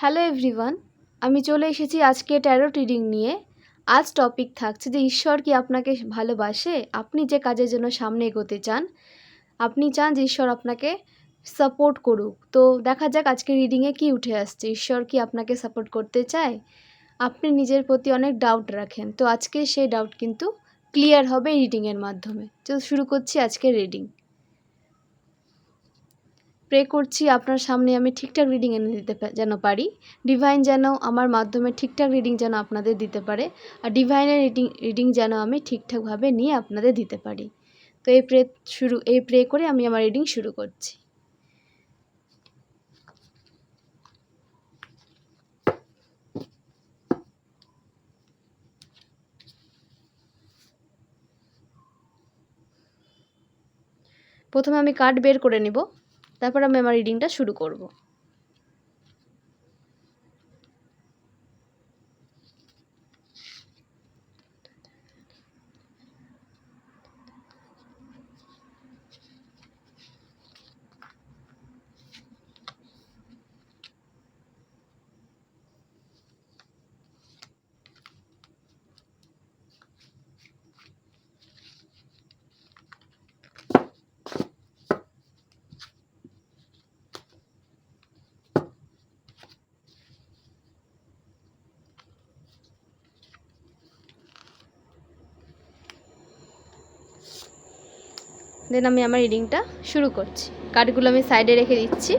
Hello everyone, আমি চলে এসেছি আজকে ট্যারোট রিডিং নিয়ে। আজ টপিক থাকছে যে ঈশ্বর কি আপনাকে ভালোবাসে? আপনি যে কাজের জন্য সামনে এগোতে চান, আপনি চান যে ঈশ্বর আপনাকে সাপোর্ট করুক। তো দেখা যাক আজকে রিডিংয়ে কি উঠে আসছে। ঈশ্বর কি আপনাকে সাপোর্ট করতে চায়? আপনি নিজের প্রতি অনেক ডাউট রাখেন। তো আজকে সেই ডাউট কিন্তু ক্লিয়ার হবে রিডিংয়ের মাধ্যমে। তো শুরু করছি আজকের রিডিং প্রে করছি, আপনার সামনে আমি ঠিকঠাক রিডিং এনে দিতে যেন পারি। ডিভাইন যেন আমার মাধ্যমে ঠিকঠাক রিডিং যেন আপনাদের দিতে পারে, আর ডিভাইনের রিডিং রিডিং যেন আমি ঠিকঠাকভাবে নিয়ে আপনাদের দিতে পারি। তো এই প্রে শুরু, এই প্রে করে আমি আমার রিডিং শুরু করছি। প্রথমে আমি কার্ড বের করে নিব। তারপর আমি আমার রিডিংটা শুরু করব। দেন আমি আমার রিডিংটা শুরু করছি। কার্ডগুলো আমি সাইডে রেখে দিচ্ছি।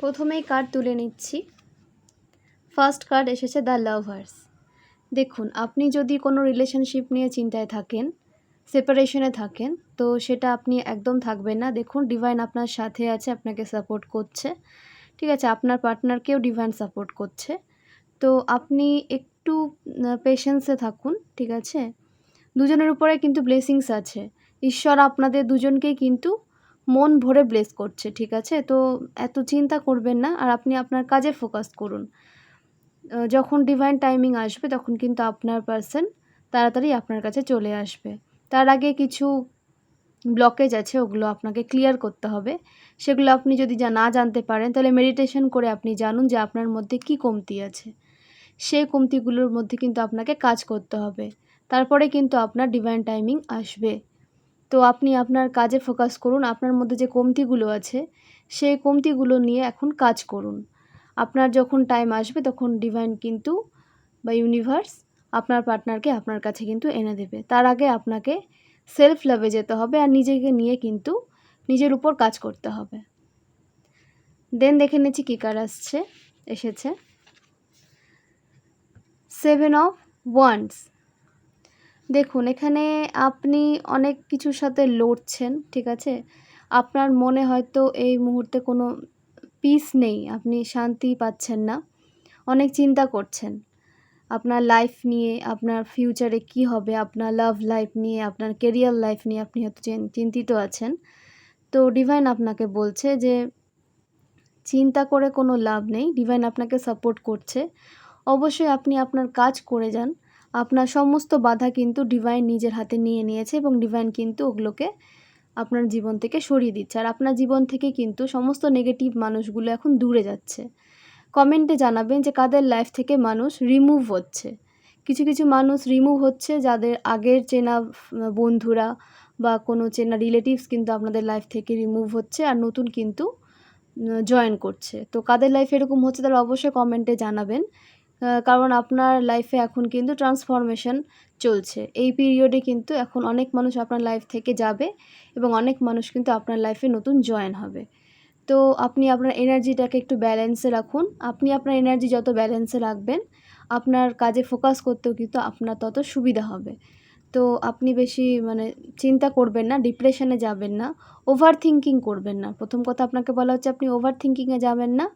প্রথমেই কার্ড তুলে নিচ্ছি। ফার্স্ট কার্ড এসেছে দ্য লাভার্স দেখুন, আপনি যদি কোনো রিলেশনশিপ নিয়ে চিন্তায় থাকেন সেপারেশনে থাকেন। তো সেটা আপনি একদম থাকবেন না। দেখুন ডিভাইন আপনার সাথে আছে, আপনাকে সাপোর্ট করছে। ঠিক আছে, আপনার পার্টনারকেও ডিভাইন সাপোর্ট করছে। তো আপনি একটু পেশেন্সে থাকুন, ঠিক আছে? দুজনের উপরে কিন্তু ব্লেসিংস আছে। ঈশ্বর আপনাদের দুজনকেই কিন্তু মন ভরে ব্লেস করছে, ঠিক আছে? তো এত চিন্তা করবেন না আর আপনি আপনার কাজে ফোকাস করুন। যখন ডিভাইন টাইমিং আসবে, তখন কিন্তু আপনার পার্সন তাড়াতাড়ি আপনার কাছে চলে আসবে। তার আগে কিছু ব্লকেজ আছে, ওগুলো আপনাকে ক্লিয়ার করতে হবে। সেগুলো আপনি যদি যা না জানতে পারেন, তাহলে মেডিটেশন করে আপনি জানুন যে আপনার মধ্যে কি কমতি আছে। সেই কমতিগুলোর মধ্যে কিন্তু আপনাকে কাজ করতে হবে। তারপরে কিন্তু আপনার ডিভাইন টাইমিং আসবে। তো আপনি আপনার কাজে ফোকাস করুন, আপনার মধ্যে যে কমতিগুলো আছে, সেই কমতিগুলো নিয়ে এখন কাজ করুন। আপনার যখন টাইম আসবে, তখন ডিভাইন কিন্তু বা ইউনিভার্স আপনার পার্টনারকে আপনার কাছে কিন্তু এনে দেবে। তার আগে আপনাকে সেলফ লাভে যেতে হবে আর নিজেকে নিয়ে কিন্তু নিজের উপর কাজ করতে হবে। দেন দেখে নিচ্ছি কী কার আসছে, এসেছে। সেভেন অফ ওয়ান্ডস দেখুন, এখানে আপনি অনেক কিছুর সাথে লড়ছেন, ঠিক আছে? আপনার মনে হয়তো এই মুহূর্তে কোনো পিস নেই, আপনি শান্তি পাচ্ছেন না। অনেক চিন্তা করছেন। আপনার লাইফ নিয়ে, আপনার ফিউচারে কি হবে, আপনার লাভ লাইফ নিয়ে, আপনার কেরিয়ার লাইফ নিয়ে আপনি হয়তো চিন- চিন্তিত আছেন। তো ডিভাইন আপনাকে বলছে যে, চিন্তা করে কোনো লাভ নেই ডিভাইন আপনাকে সাপোর্ট করছে। অবশ্যই আপনি আপনার কাজ করে যান। আপনার সমস্ত বাধা কিন্তু ডিভাইন নিজের হাতে নিয়ে নিয়েছে এবং ডিভাইন কিন্তু ওগুলোকে আপনার জীবন থেকে সরিয়ে দিচ্ছে। আর আপনার জীবন থেকে কিন্তু সমস্ত নেগেটিভ মানুষগুলো এখন দূরে যাচ্ছে। কমেন্টে জানাবেন যে কাদের লাইফ থেকে মানুষ রিমুভ হচ্ছে। কিছু কিছু মানুষ রিমুভ হচ্ছে যাদের আগের চেনা বন্ধুরা বা কোনো চেনা রিলেটিভস কিন্তু আপনাদের লাইফ থেকে রিমুভ হচ্ছে আর নতুন কিন্তু জয়েন করছে। তো কাদের লাইফে এরকম হচ্ছে তারা অবশ্যই কমেন্টে জানাবেন। কারণ আপনার লাইফে এখন কিন্তু ট্রান্সফরমেশন চলছে। এই পিরিয়ডে কিন্তু এখন অনেক মানুষ আপনার লাইফ থেকে যাবে এবং অনেক মানুষ কিন্তু আপনার লাইফে নতুন জয়েন হবে। তো আপনি আপনার এনার্জিটাকে একটু ব্যালেন্সে রাখুন। আপনি আপনার এনার্জি যত ব্যালেন্সে রাখবেন, আপনার কাজে ফোকাস করতেও কিন্তু আপনার তত সুবিধা হবে। তো আপনি বেশি মানে চিন্তা করবেন না ডিপ্রেশনে যাবেন না ওভার থিঙ্কিং করবেন না। প্রথম কথা আপনাকে বলা হচ্ছে, আপনি ওভার থিঙ্কিংয়ে যাবেন না।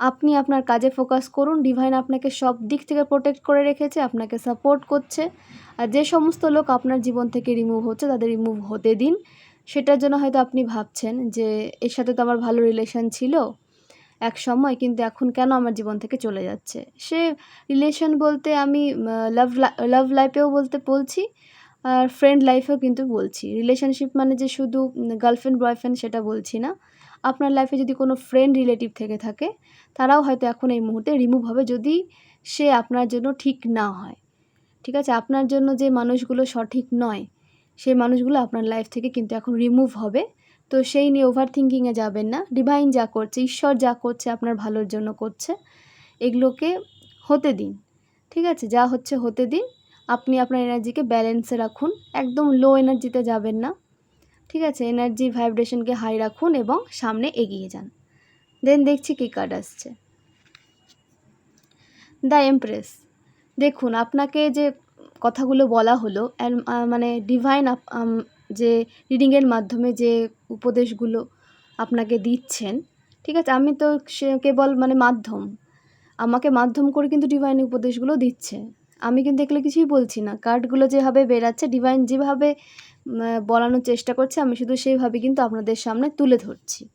আপনি আপনার কাজে ফোকাস করুন ডিভাইন আপনাকে সব দিক থেকে প্রোটেক্ট করে রেখেছে, আপনাকে সাপোর্ট করছে। আর যে সমস্ত লোক আপনার জীবন থেকে রিমুভ হচ্ছে, তাদের রিমুভ হতে দিন। সেটার জন্য হয়তো আপনি ভাবছেন যে এর সাথে তো আমার ভালো রিলেশন ছিল এক সময়, কিন্তু এখন কেন আমার জীবন থেকে চলে যাচ্ছে? সে রিলেশন বলতে আমি লাভ লাভ লাইফেও বলতে বলছি আর ফ্রেন্ড লাইফেও কিন্তু বলছি। রিলেশনশিপ মানে যে শুধু গার্লফ্রেন্ড বয়ফ্রেন্ড সেটা বলছি না। আপনার লাইফে যদি কোনো ফ্রেন্ড রিলেটিভ থেকে থাকে, তারাও হয়তো এখন এই মুহূর্তে রিমুভ হবে যদি সে আপনার জন্য ঠিক না হয়। ঠিক আছে? আপনার জন্য যে মানুষগুলো সঠিক নয় সেই মানুষগুলো আপনার লাইফ থেকে কিন্তু এখন রিমুভ হবে। তো সেই নিয়ে ওভার থিঙ্কিংয়ে যাবেন না। ডিভাইন যা করছে, ঈশ্বর যা করছে, আপনার ভালোর জন্য করছে। এগুলোকে হতে দিন। ঠিক আছে? যা হচ্ছে হতে দিন। আপনি আপনার এনার্জিকে ব্যালেন্সে রাখুন। একদম লো এনার্জিতে যাবেন না। ঠিক আছে? এনার্জি ভাইব্রেশনকে হাই রাখুন এবং সামনে এগিয়ে যান। দেন দেখছি কী কার্ড আসছে। দ্য এমপ্রেস দেখুন, আপনাকে যে কথাগুলো বলা হলো and, আহ, মানে ডিভাইন যে রিডিংয়ের মাধ্যমে যে উপদেশগুলো আপনাকে দিচ্ছেন ঠিক আছে? আমি তো সে কেবল মানে মাধ্যম আমাকে মাধ্যম করে কিন্তু ডিভাইন উপদেশগুলো দিচ্ছে। আমি কিন্তু এগুলো কিছুই বলছি না। কার্ডগুলো যেভাবে বেরাচ্ছে ডিভাইন যেভাবে বলানোর চেষ্টা করছে আমি শুধু সেইভাবে কিন্তু আপনাদের সামনে তুলে ধরছি।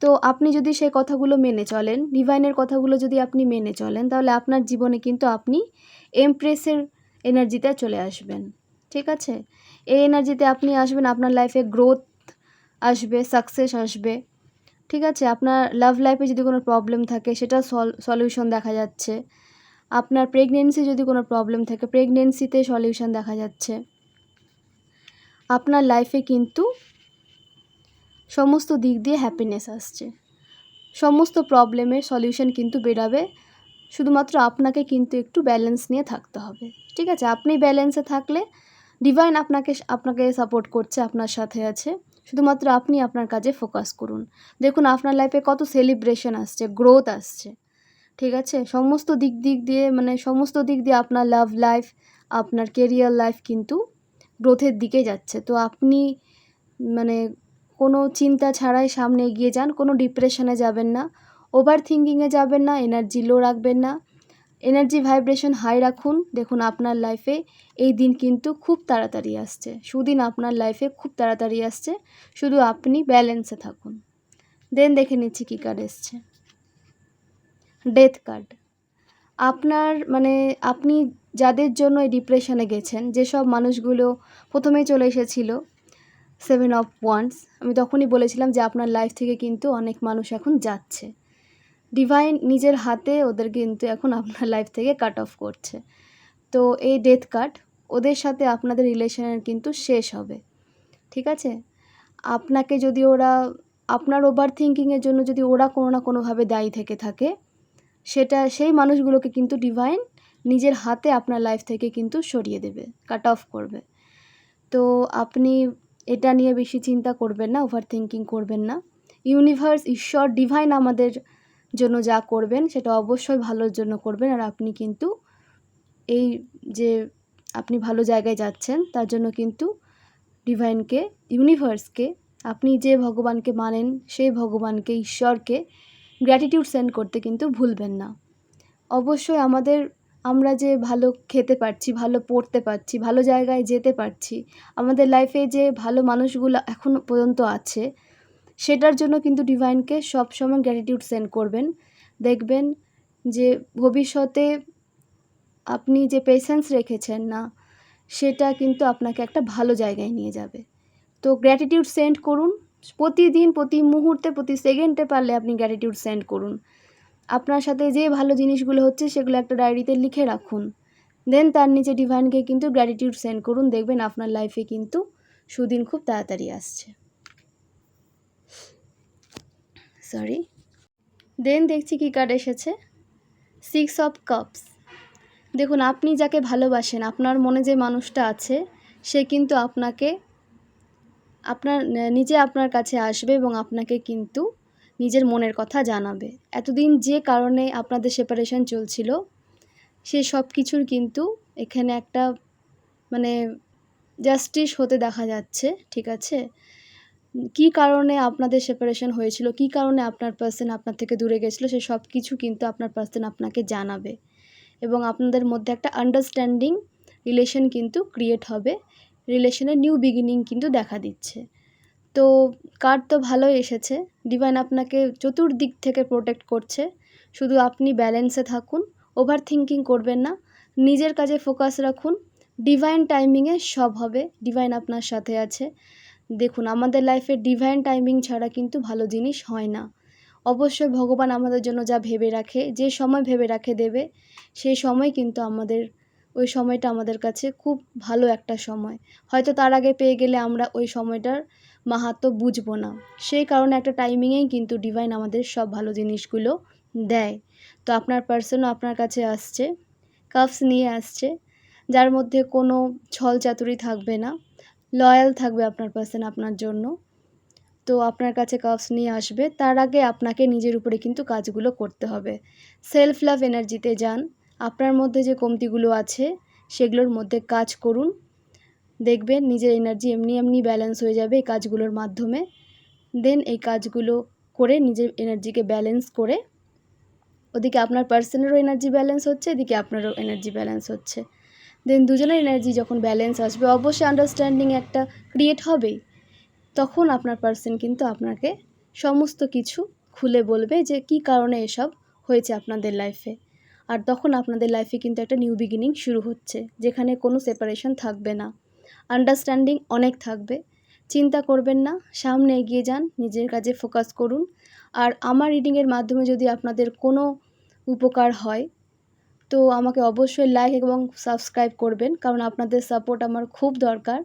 তো আপনি যদি সেই কথাগুলো মেনে চলেন ডিভাইনের কথাগুলো যদি আপনি মেনে চলেন তাহলে আপনার জীবনে কিন্তু আপনি এমপ্রেসের এনার্জিতে চলে আসবেন, ঠিক আছে? এই এনার্জিতে আপনি আসবেন, আপনার লাইফে গ্রোথ আসবে সাকসেস আসবে, ঠিক আছে? আপনার লাভ লাইফে যদি কোনো প্রবলেম থাকে, সেটা সল সলিউশন দেখা যাচ্ছে। আপনার প্রেগনেন্সি যদি কোনো প্রবলেম থাকে প্রেগনেন্সিতে সলিউশন দেখা যাচ্ছে। আপনার লাইফে কিন্তু সমস্ত দিক দিয়ে হ্যাপিনেস আসছে। সমস্ত প্রবলেমের সলিউশন কিন্তু বেরাবে শুধুমাত্র আপনাকে কিন্তু একটু ব্যালেন্স নিয়ে থাকতে হবে। ঠিক আছে? আপনি ব্যালেন্সে থাকলে ডিভাইন আপনাকে আপনাকে সাপোর্ট করছে, আপনার সাথে আছে। শুধুমাত্র আপনি আপনার কাজে ফোকাস করুন। দেখুন, আপনার লাইফে কত সেলিব্রেশন আসছে গ্রোথ আসছে। ঠিক আছে? সমস্ত দিক দিক দিয়ে মানে সমস্ত দিক দিয়ে আপনার লাভ লাইফ আপনার কেরিয়ার লাইফ কিন্তু গ্রোথের দিকে যাচ্ছে। তো আপনি মানে কোনো চিন্তা ছাড়াই সামনে এগিয়ে যান, কোনো ডিপ্রেশনে যাবেন না। ওভার থিঙ্কিংয়ে যাবেন না এনার্জি লো রাখবেন না। এনার্জি ভাইব্রেশন হাই রাখুন। দেখুন আপনার লাইফে এই দিন কিন্তু খুব তাড়াতাড়ি আসছে। সুদিন আপনার লাইফে খুব তাড়াতাড়ি আসছে। শুধু আপনি ব্যালেন্সে থাকুন। দেন দেখে নিচ্ছি কী কার্ড এসছে। ডেথ কার্ড আপনার মানে আপনি যাদের জন্য এই ডিপ্রেশনে গেছেন যেসব মানুষগুলো প্রথমেই চলে এসেছিল সেভেন অফ ওয়ান্স আমি তখনই বলেছিলাম যে আপনার লাইফ থেকে কিন্তু অনেক মানুষ এখন যাচ্ছে। ডিভাইন নিজের হাতে ওদের কিন্তু এখন আপনার লাইফ থেকে কাট অফ করছে। তো এই ডেথ কার্ড ওদের সাথে আপনাদের রিলেশনের কিন্তু শেষ হবে। ঠিক আছে? আপনাকে যদি ওরা, আপনার ওভার থিঙ্কিংয়ের জন্য যদি ওরা কোনো না কোনোভাবে দায়ী থেকে থাকে, সেটা, সেই মানুষগুলোকে কিন্তু ডিভাইন নিজের হাতে আপনার লাইফ থেকে কিন্তু সরিয়ে দেবে কাট অফ করবে। তো আপনি এটা নিয়ে বেশি চিন্তা করবেন না ওভার থিঙ্কিং করবেন না। ইউনিভার্স ঈশ্বর ডিভাইন আমাদের জন্য যা করবেন সেটা অবশ্যই ভালোর জন্য করবেন। আর আপনি কিন্তু এই যে আপনি ভালো জায়গায় যাচ্ছেন, তার জন্য কিন্তু ডিভাইনকে ইউনিভার্সকে আপনি যে ভগবানকে মানেন সেই ভগবানকে, ঈশ্বরকে গ্র্যাটিটিউড সেন্ড করতে কিন্তু ভুলবেন না। অবশ্যই আমাদের, আমরা যে ভালো খেতে পারছি, ভালো পড়তে পারছি, ভালো জায়গায় যেতে পারছি, আমাদের লাইফে যে ভালো মানুষগুলো এখনও পর্যন্ত আছে সেটার জন্য কিন্তু ডিভাইনকে সবসময় গ্র্যাটিটিউড সেন্ড করবেন। দেখবেন যে ভবিষ্যতে আপনি যে পেশেন্স রেখেছেন না, সেটা কিন্তু আপনাকে একটা ভালো জায়গায় নিয়ে যাবে। তো গ্র্যাটিটিউড সেন্ড করুন। প্রতিদিন, প্রতি মুহূর্তে, প্রতি সেকেন্ডে পারলে আপনি গ্র্যাটিটিউড সেন্ড করুন। আপনার সাথে যে ভালো জিনিসগুলো হচ্ছে, সেগুলো একটা ডায়েরিতে লিখে রাখুন। দেন তার নিচে ডিভাইনকে কিন্তু গ্র্যাটিটিউড সেন্ড করুন। দেখবেন আপনার লাইফে কিন্তু সুদিন খুব তাড়াতাড়ি আসছে। সরি দেন দেখছি কী কার্ড এসেছে। সিক্স অফ কাপস দেখুন, আপনি যাকে ভালোবাসেন, আপনার মনে যে মানুষটা আছে, সে কিন্তু আপনাকে, আপনার, নিজে আপনার কাছে আসবে এবং আপনাকে কিন্তু নিজের মনের কথা জানাবে। এতদিন যে কারণে আপনাদের সেপারেশন চলছিল, সে সব কিছুর কিন্তু এখানে একটা মানে জাস্টিস হতে দেখা যাচ্ছে, ঠিক আছে? কী কারণে আপনাদের সেপারেশন হয়েছিল? কী কারণে আপনার পার্সন আপনার থেকে দূরে গেছিল? সে সব কিছু কিন্তু আপনার পার্সন আপনাকে জানাবে। এবং আপনাদের মধ্যে একটা আন্ডারস্ট্যান্ডিং রিলেশন কিন্তু ক্রিয়েট হবে। রিলেশনের নিউ বিগিনিং কিন্তু দেখা দিচ্ছে। তো কার্ড তো ভালোই এসেছে। ডিভাইন আপনাকে চতুর্দিক থেকে প্রোটেক্ট করছে। শুধু আপনি ব্যালেন্সে থাকুন ওভার থিঙ্কিং করবেন না। নিজের কাজে ফোকাস রাখুন। ডিভাইন টাইমিংয়ে সব হবে। ডিভাইন আপনার সাথে আছে। দেখুন, আমাদের লাইফে ডিভাইন টাইমিং ছাড়া কিন্তু ভালো জিনিস হয় না। অবশ্যই ভগবান আমাদের জন্য যা ভেবে রাখে, যে সময় ভেবে রাখে দেবে, সেই সময় কিন্তু আমাদের, ওই সময়টা আমাদের কাছে খুব ভালো একটা সময়। হয়তো তার আগে পেয়ে গেলে আমরা ওই সময়টার মাহাত্ম্য বুঝব না। সেই কারণে একটা টাইমিংয়েই কিন্তু ডিভাইন আমাদের সব ভালো জিনিসগুলো দেয়। তো আপনার পার্সনও আপনার কাছে আসছে কাপস নিয়ে আসছে, যার মধ্যে কোনো ছল চাতুরি থাকবে না। লয়াল থাকবে আপনার পার্সন আপনার জন্য। তো আপনার কাছে কাপস নিয়ে আসবে, তার আগে আপনাকে নিজের উপরে কিন্তু কাজগুলো করতে হবে। সেলফ লাভ এনার্জিতে যান, আপনার মধ্যে যে কমতিগুলো আছে, সেগুলোর মধ্যে কাজ করুন। দেখবেন নিজের এনার্জি এমনি এমনি ব্যালেন্স হয়ে যাবে এই কাজগুলোর মাধ্যমে। দেন এই কাজগুলো করে নিজের এনার্জিকে ব্যালেন্স করে, ওদিকে আপনার পার্সনেরও এনার্জি ব্যালেন্স হচ্ছে, এদিকে আপনারও এনার্জি ব্যালেন্স হচ্ছে। দেন দুজনের এনার্জি যখন ব্যালেন্স আসবে, অবশ্যই আন্ডারস্ট্যান্ডিং একটা ক্রিয়েট হবেই তখন আপনার পার্সন কিন্তু আপনাকে সমস্ত কিছু খুলে বলবে যে কী কারণে এসব হয়েছে আপনাদের লাইফে আর তখন আপনাদের লাইফে কিন্তু একটা নিউ বিগিনিং শুরু হচ্ছে, যেখানে কোনো সেপারেশন থাকবে না। আন্ডারস্ট্যান্ডিং অনেক থাকবে। চিন্তা করবেন না, সামনে এগিয়ে যান, নিজের কাজে ফোকাস করুন। আর আমার রিডিংয়ের মাধ্যমে যদি আপনাদের কোনো উপকার হয় তো আমাকে অবশ্যই লাইক এবং সাবস্ক্রাইব করবেন, কারণ আপনাদের সাপোর্ট আমার খুব দরকার।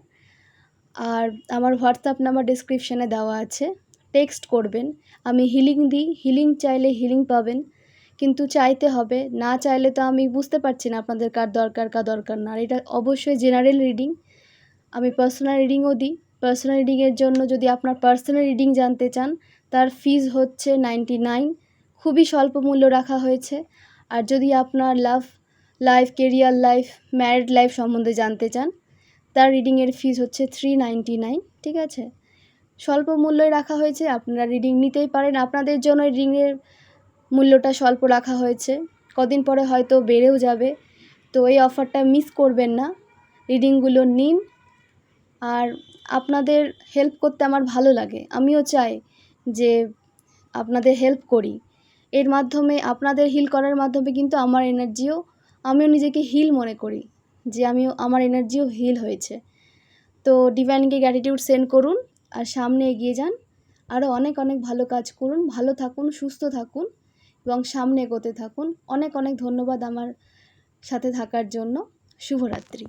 আর আমার হোয়াটসঅ্যাপ নাম্বার ডিসক্রিপশানে দেওয়া আছে টেক্সট করবেন। আমি হিলিং দিই হিলিং চাইলে হিলিং পাবেন, কিন্তু চাইতে হবে। না চাইলে তো আমি বুঝতে পারছি না আপনাদের কার দরকার কার দরকার না। এটা অবশ্যই জেনারেল রিডিং আমি পার্সোনাল রিডিংও দিই। পার্সোনাল রিডিংয়ের জন্য যদি আপনার পার্সোনাল রিডিং জানতে চান, তার ফিজ হচ্ছে নাইনটি নাইন খুবই স্বল্প মূল্য রাখা হয়েছে। আর যদি আপনার love life, career life, married life সম্বন্ধে জানতে চান, তার রিডিংয়ের ফিজ হচ্ছে থ্রি নাইনটি নাইন ঠিক আছে? স্বল্প মূল্যই রাখা হয়েছে, আপনারা রিডিং নিতেই পারেন। আপনাদের জন্য রিডিংয়ের মূল্যটা স্বল্প রাখা হয়েছে। কদিন পরে হয়তো বেড়েও যাবে। তো এই অফারটা মিস করবেন না। রিডিংগুলো নিন। আর আপনাদের হেল্প করতে আমার ভালো লাগে। আমিও চাই যে আপনাদের হেল্প করি। এর মাধ্যমে আপনাদের হিল করার মাধ্যমে কিন্তু আমার এনার্জিও আমিও নিজেকে হিল মনে করি, যে আমিও, আমার এনার্জিও হিল হয়েছে। তো ডিভাইনকে গ্র্যাটিটিউড সেন্ড করুন, আর সামনে এগিয়ে যান। আরও অনেক অনেক ভালো কাজ করুন। ভালো থাকুন, সুস্থ থাকুন, এবং সামনে এগোতে থাকুন। অনেক অনেক ধন্যবাদ আমার সাথে থাকার জন্য। শুভরাত্রি।